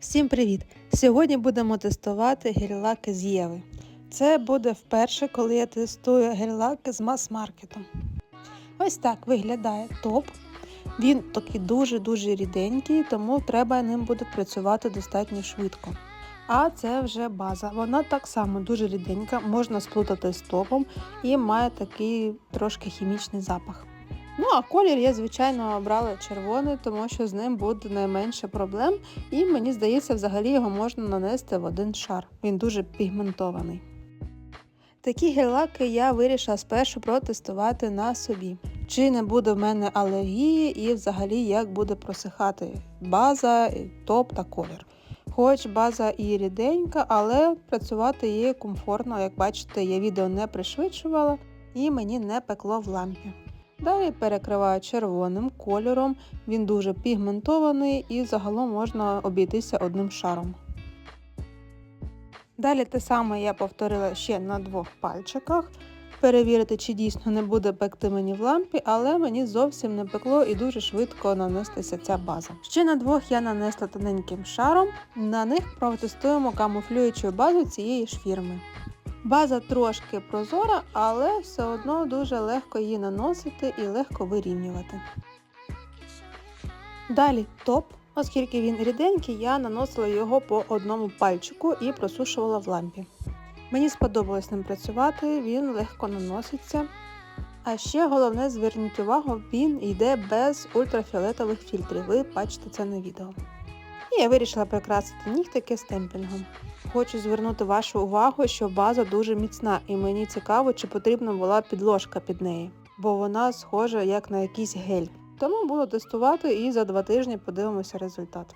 Всім привіт! Сьогодні будемо тестувати гель-лаки з Єви. Це буде вперше, коли я тестую гель-лаки з мас-маркету. Ось так виглядає топ. Він такий дуже-дуже ріденький, тому треба ним буде працювати достатньо швидко. А це вже база. Вона так само дуже ріденька, можна сплутати з топом і має такий трошки хімічний запах. Ну а колір я, звичайно, обрала червоний, тому що з ним буде найменше проблем, і мені здається, взагалі його можна нанести в один шар. Він дуже пігментований. Такі гель-лаки я вирішила спершу протестувати на собі. Чи не буде в мене алергії і взагалі як буде просихати база, топ та колір. Хоч база і ріденька, але працювати її комфортно, як бачите, я відео не пришвидшувала і мені не пекло в лампі. Далі перекриваю червоним кольором, він дуже пігментований і загалом можна обійтися одним шаром. Далі те саме я повторила ще на двох пальчиках. Перевірити, чи дійсно не буде пекти мені в лампі, але мені зовсім не пекло і дуже швидко нанестися ця база. Ще на двох я нанесла тоненьким шаром. На них протестуємо камуфлюючу базу цієї ж фірми. База трошки прозора, але все одно дуже легко її наносити і легко вирівнювати. Далі топ, оскільки він ріденький, я наносила його по одному пальчику і просушувала в лампі. Мені сподобалось ним працювати, він легко наноситься. А ще головне зверніть увагу, він йде без ультрафіолетових фільтрів. Ви бачите це на відео. І я вирішила прикрасити нігтики стемпінгом. Хочу звернути вашу увагу, що база дуже міцна, і мені цікаво, чи потрібна була підложка під неї, бо вона схожа як на якийсь гель. Тому буду тестувати і за два тижні подивимося результат.